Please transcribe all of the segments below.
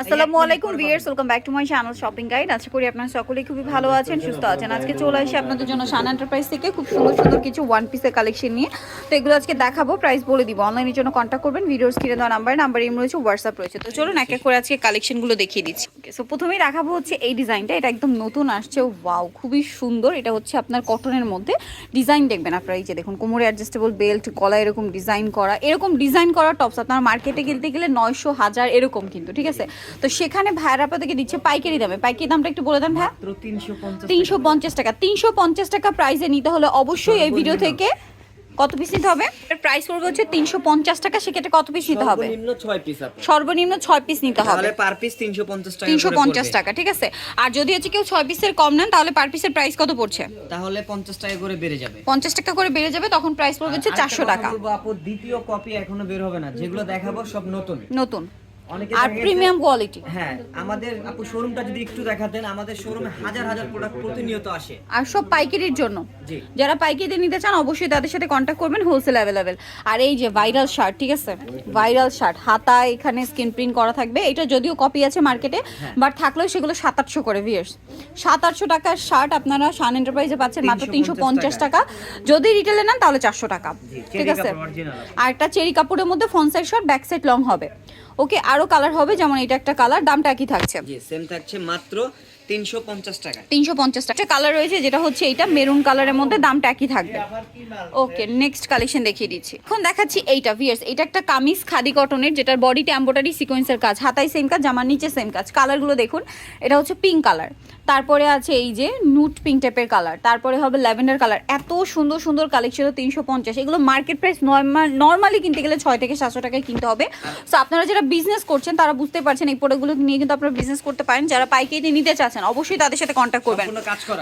আসসালামু আলাইকুম viewers welcome back to my channel shopping guide আশা করি আপনারা সকলেই খুবই ভালো আছেন সুস্থ আছেন। আজকে চলে আসি আপনাদের জন্য শান এন্টারপ্রাইজ থেকে খুব সুন্দর সুন্দর কিছু ওয়ান পিসের কালেকশন নিয়ে। তো এগুলো আজকে দেখাবো প্রাইস বলে দিব। অনলাইনের জন্য কন্ট্যাক্ট করবেন ভিডিওস কিনে দেওয়া নাম্বার নাম্বার ইম রয়েছে হোয়াটসঅ্যাপ রয়েছে। তো চলুন এক এক করে আজকে কালেকশনগুলো দেখিয়ে দিচ্ছি। সো প্রথমেই দেখাবো হচ্ছে এই ডিজাইনটা এটা একদম নতুন আসছে। ওয়াও খুবই সুন্দর। এটা হচ্ছে আপনার কটনের মধ্যে ডিজাইন দেখবেন আপনারা। এই যে দেখুন কোমরে অ্যাডজাস্টেবল বেল্ট গলা এরকম ডিজাইন করা। এরকম ডিজাইন করা টপস আপনার মার্কেটে কিনতে গেলে নয়শো হাজার এরকম কিন্তু ঠিক আছে? তো সেখানে ভাইয়ার আপনাদেরকে দিচ্ছে পাইকারি দামে। পাইকারি দামটা একটু বলে দেন ভাই। 350 তিনশো পঞ্চাশ টাকা। তিনশো পঞ্চাশ টাকা। প্রাইসে নিতে হলে অবশ্যই এই ভিডিও থেকে কত পিস নিতে হবে? প্রাইস পড়বে হচ্ছে তিনশো পঞ্চাশ টাকা সেক্ষেত্রে কত পিস নিতে হবে? সর্বনিম্ন 6 পিস আপনি। সর্বনিম্ন ছয় পিস নিতে হবে। পার পিস তিনশো পঞ্চাশ টাকা ঠিক আছে? আর যদি হচ্ছে কেউ ছয় পিসের কম নেন তাহলে পার পিসের প্রাইস কত পড়ছে? তাহলে 50 টাকা করে বেড়ে যাবে। পঞ্চাশ টাকা করে বেড়ে যাবে তখন প্রাইস পড়বে হচ্ছে চারশো টাকা। দ্বিতীয় কপি এখনও বের হবে না। যেগুলো দেখাবো সব নতুন। নতুন। আর প্রিমিয়াম কোয়ালিটি হ্যাঁ আমাদের আপু শোরুমটা যদি একটু দেখাতেন আমাদের শোরুমে হাজার হাজার প্রোডাক্ট প্রতিনিয়ত আসে। আর সব পাইকারির জন্য। যারা পাইকারি নিতে চান অবশ্যই তাদের সাথে কন্ট্যাক্ট করবেন হোলসেল অ্যাভেলেবেল আর এই যে ভাইরাল শার্ট ঠিক আছে? ভাইরাল শার্ট হাতা এখানে স্ক্রিন প্রিন্ট করা থাকবে। এটা যদিও কপি আছে মার্কেটে বাট থাকলেও সেগুলো সাত আটশো করে ভিয়ার্স সাত আটশো টাকার শার্ট আপনারা শান এন্টারপ্রাইজে পাচ্ছেন মাত্র তিনশো 350 পঞ্চাশ টাকা। যদি রিটেলে নেন তাহলে চারশো টাকা। ঠিক আছে? আর একটা চেরি কাপড়ের মধ্যে front side short back side long হবে। ওকে আরও কালার হবে যেমন এটা একটা কালার দামটা একই থাকছে। সেম থাকছে মাত্র 350 টাকা। তিনশো পঞ্চাশ টাকা। কালার রয়েছে যেটা হচ্ছে এইটা মেরুন কালারের মধ্যে দামটা একই থাকবে। ওকে নেক্সট কালেকশন দেখিয়ে দিচ্ছি। এখন দেখাচ্ছি এইটা ভিয়ার্স এটা একটা কামিজ খাদি কটনের যেটার বডিতে এম্বোটারি সিকোয়েন্সের কাজ হাতায় সেম কাজ জামার নিচে সেম কাজ। কালারগুলো দেখুন এটা হচ্ছে পিঙ্ক কালার তারপরে আছে এই যে নুট পিঙ্ক টাইপের কালার তারপরে হবে ল্যাভেন্ডার কালার এত সুন্দর সুন্দর কালেকশন তিনশো পঞ্চাশ। এগুলো মার্কেট প্রাইস নর্মাল নর্মালি কিনতে গেলে ছয় থেকে সাতশো টাকায় কিনতে হবে। সো আপনারা যারা বিজনেস করছেন তারা বুঝতে পারছেন এই প্রোডাক্টগুলো নিয়ে কিন্তু আপনারা বিজনেস করতে পারেন। যারা পাইকারি নিতে চাচ্ছেন অবশ্যই তাদের সাথে কন্ট্যাক্ট করবেন।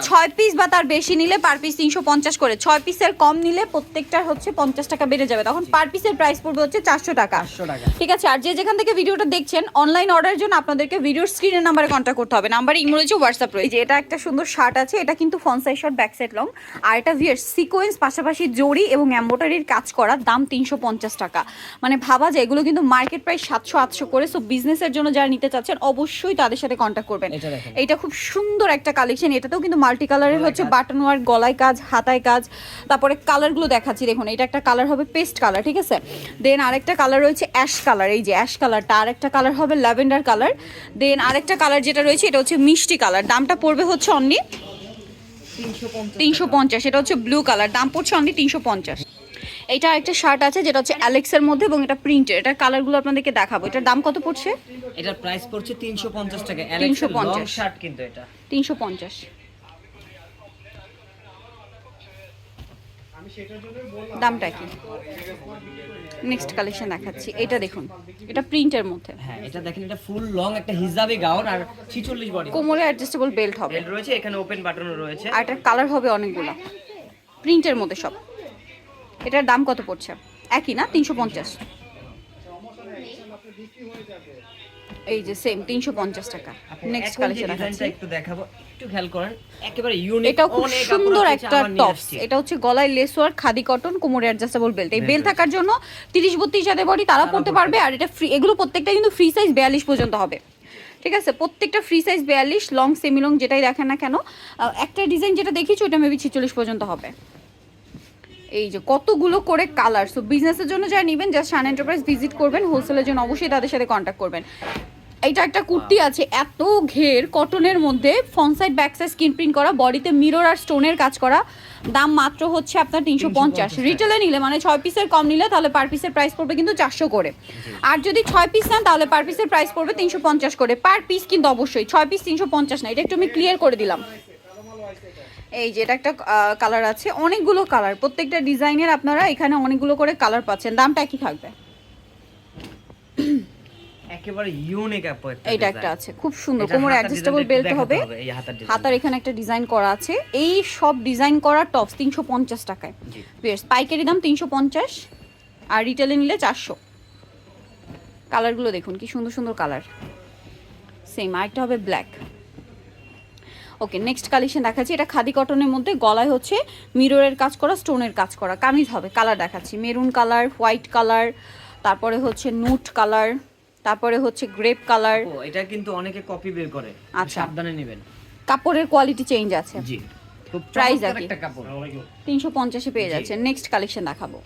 ছয় পিস বা তার বেশি নিলে পার পিস তিনশো পঞ্চাশ করে। ছয় পিসের কম নিলে প্রত্যেকটার হচ্ছে পঞ্চাশ টাকা বেড়ে যাবে। তখন পার পিসের প্রাইস পড়বে হচ্ছে চারশো টাকা। ঠিক আছে আর যে যেখান থেকে ভিডিওটা দেখছেন অনলাইন অর্ডারের জন্য আপনাদেরকে ভিডিওর স্ক্রিনের নাম্বারে কন্ট্যাক্ট করতে হবে। নাম্বারে ইমো রয়েছে হোয়াটসঅ্যাপ রয়েছে। এটা একটা সুন্দর শার্ট আছে এটা কিন্তু front side short back side long আর এটা ভিয়ার সিকোয়েন্স পাশাপাশি জড়ি এবং এম্বোটারির কাজ করা দাম তিনশো পঞ্চাশ টাকা। মানে ভাবা যায় এগুলো কিন্তু মার্কেট প্রাইস সাতশো আটশো করে। সো বিজনেসের জন্য যারা নিতে চাচ্ছেন অবশ্যই তাদের সাথে কন্ট্যাক্ট করবেন। এটা এটা খুব সুন্দর একটা কালেকশন এটাতেও কিন্তু মাল্টি কালারের হচ্ছে বাটন ওয়ার্ক গলায় কাজ হাতায় কাজ তারপরে কালারগুলো দেখাচ্ছি। দেখুন এটা একটা কালার হবে পেস্ট কালার ঠিক আছে? দেন আরেকটা কালার রয়েছে অ্যাশ কালার এই যে অ্যাশ কালারটা আরেকটা কালার হবে ল্যাভেন্ডার কালার দেন আরেকটা কালার যেটা রয়েছে এটা হচ্ছে মিষ্টি কালার দামটা পড়বে হচ্ছে অনলি তিনশো পঞ্চাশ। এটা হচ্ছে ব্লু কালার দাম পড়ছে অনলি তিনশো পঞ্চাশ। এটা একটা শার্ট আছে যেটা হচ্ছে অ্যালেক্সের মধ্যে এবং এটা প্রিন্টের এটার কালারগুলো আপনাদেরকে দেখাবো। এটার দাম কত পড়ছে? এটার প্রাইস পড়ছে 350 টাকা। 350 অ্যালেক্সের লং শার্ট কিন্তু এটা। তিনশো পঞ্চাশ। দামটা কি? নেক্সট কালেকশন দেখাচ্ছি। এটা দেখুন। এটা প্রিন্টের মধ্যে। হ্যাঁ এটা দেখেন এটা ফুল লং একটা হিজাবি গাউন আর 46 বডি কোমরে অ্যাডজাস্টেবল বেল্ট হবে। বেল্ট রয়েছে এখানে ওপেন বাটনও রয়েছে। আর এটার কালার হবে অনেকগুলো। প্রিন্টের মধ্যে সব। এটার দাম কত পড়ছে? একই না? তিনশো পঞ্চাশ। এই যে সেম তিনশো পঞ্চাশ টাকা। নেক্সট কালেকশন একটু দেখাবো একটু খেয়াল করেন একেবারে ইউনিক এটাও খুব সুন্দর একটা টপস এটা হচ্ছে গলায় লেস ওয়ার্ক খাদি কটন কোমরে অ্যাডজাস্টেবল বেল্ট এই বেল্ট থাকার জন্য তিরিশ বত্রিশ যাদের বডি তারা পড়তে পারবে আর এটা ফ্রি এগুলো প্রত্যেকটা কিন্তু ফ্রি সাইজ বিয়াল্লিশ পর্যন্ত হবে। ঠিক আছে? প্রত্যেকটা ফ্রি সাইজ বিয়াল্লিশ লং সেমি লং যেটাই দেখেন না কেন একটা ডিজাইন যেটা দেখিছি ওটা মেবি ছিচল্লিশ পর্যন্ত হবে। এই যে কতগুলো করে কালার সো বিজনেসের জন্য যারা নেবেন জাস্ট শান এন্টারপ্রাইজ ভিজিট করবেন হোলসেলের জন্য অবশ্যই তাদের সাথে কন্ট্যাক্ট করবেন। এইটা একটা কুর্তি আছে এত ঘের কটনের মধ্যে front side back side screen print করা বডিতে মিরর আর স্টোনের কাজ করা। দাম মাত্র হচ্ছে আপনার তিনশো পঞ্চাশ। রিটেলে নিলে মানে ছয় পিসের কম নিলে তাহলে পার পিসের প্রাইস পড়বে কিন্তু চারশো করে। আর যদি ছয় পিস নেন তাহলে পার পিসের প্রাইস পড়বে তিনশো পঞ্চাশ করে। পার পিস কিন্তু অবশ্যই ছয় পিস তিনশো পঞ্চাশ না এটা একটু আমি ক্লিয়ার করে দিলাম। এই যে এটা একটা কালার আছে। অনেকগুলো কালার প্রত্যেকটা ডিজাইনের আপনারা এখানে অনেকগুলো করে কালার পাচ্ছেন। দামটা কি থাকবে? একেবারে ইউনিক আপু একটা একটা আছে। খুব সুন্দর। কোমরে অ্যাডজাস্টেবল বেল্ট হবে। হাতার এখানে একটা ডিজাইন করা আছে। এই সব ডিজাইন করা টপস তিনশো পঞ্চাশ টাকায়। জি। বেশ পাইকারি দাম তিনশো পঞ্চাশ। আর রিটেলে নিলে চারশো। কালারগুলো দেখুন কি সুন্দর সুন্দর কালার সেম আরেকটা হবে ব্ল্যাক ওকে নেক্সট কালেকশন দেখাচ্ছি। এটা খাদি কটনের মধ্যে গলায় হচ্ছে মিররের কাজ করা স্টোনের কাজ করা। কামিজ হবে কালার দেখাচ্ছি। মেরুন কালার হোয়াইট কালার তারপরে হচ্ছে নুট কালার তারপরে হচ্ছে গ্রেপ কালার এটা কিন্তু অনেকে কপি বের করে। আচ্ছা। সাবধানে নেবেন। কাপড়ের কোয়ালিটি চেঞ্জ আছে। জি। একটা কাপড়। তিনশো পঞ্চাশে পেয়ে যাচ্ছে নেক্সট কালেকশন দেখাবো।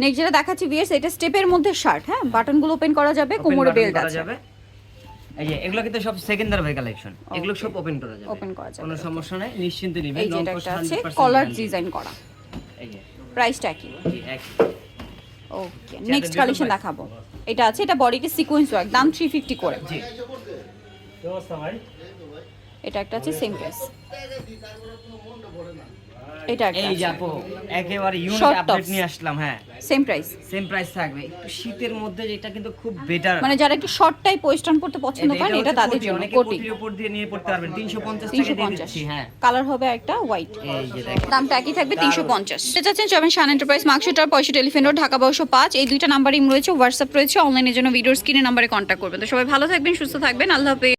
নেক্সট যেটা দেখাচ্ছি বিয়ার্স এটা স্টেপের মধ্যে শার্ট হ্যাঁ? বাটনগুলো ওপেন করা যাবে কোমরে বেল্ট আছে। যাবে। এই যে এগুলো কিন্তু সব সেকেন্ডারি ভাই কালেকশন এগুলো সব ওপেন করা যাবে। Open করা যাবে, কোনো সমস্যা নাই নিশ্চিন্তে নেবেন। এই যে এটা আছে কলার ডিজাইন করা। এই যে। প্রাইসটা কি ওকে নেক্সট কালেকশন। দেখাবো। এটা আছে এটা বডিতে সিকোয়েন্স ওয়ার্ক দাম থ্রি ফিফটি করে। জি। এটা একটা আছে সেম প্রাইস এটা এই যে আপু একেবারে ইউনিক আপডেট নিয়ে আসলাম হ্যাঁ। সেম প্রাইস সেম প্রাইস থাকবে। একটু শীতের মধ্যে যেটা কিন্তু খুব বেটার মানে যারা একটু শর্ট টাইপ ওয়েস্টার্ন পড়তে পছন্দ করেন এটা তাদের জন্য কোটি কোটির উপর দিয়ে নিয়ে পড়তে পারবেন। 350 টাকা তিনশো দিয়ে দিচ্ছি হ্যাঁ। কালার হবে একটা হোয়াইট এই যে দেখেন। দামটা একই থাকবে তিনশো পঞ্চাশ। এটা চাচ্ছেন চবেন শান এন্টারপ্রাইজ মার্কশিটার পয়সা টেলিফোন রোড ঢাকা বারোশো পাঁচ। এই দুইটা নাম্বার ইম রয়েছে হোয়াটসঅ্যাপ রয়েছে অনলাইনের জন্য ভিডিওর স্ক্রিনে নাম্বারে কন্ট্যাক্ট করবেন। তো সবাই ভালো থাকবেন সুস্থ থাকবেন আল্লাহ হাফেজ।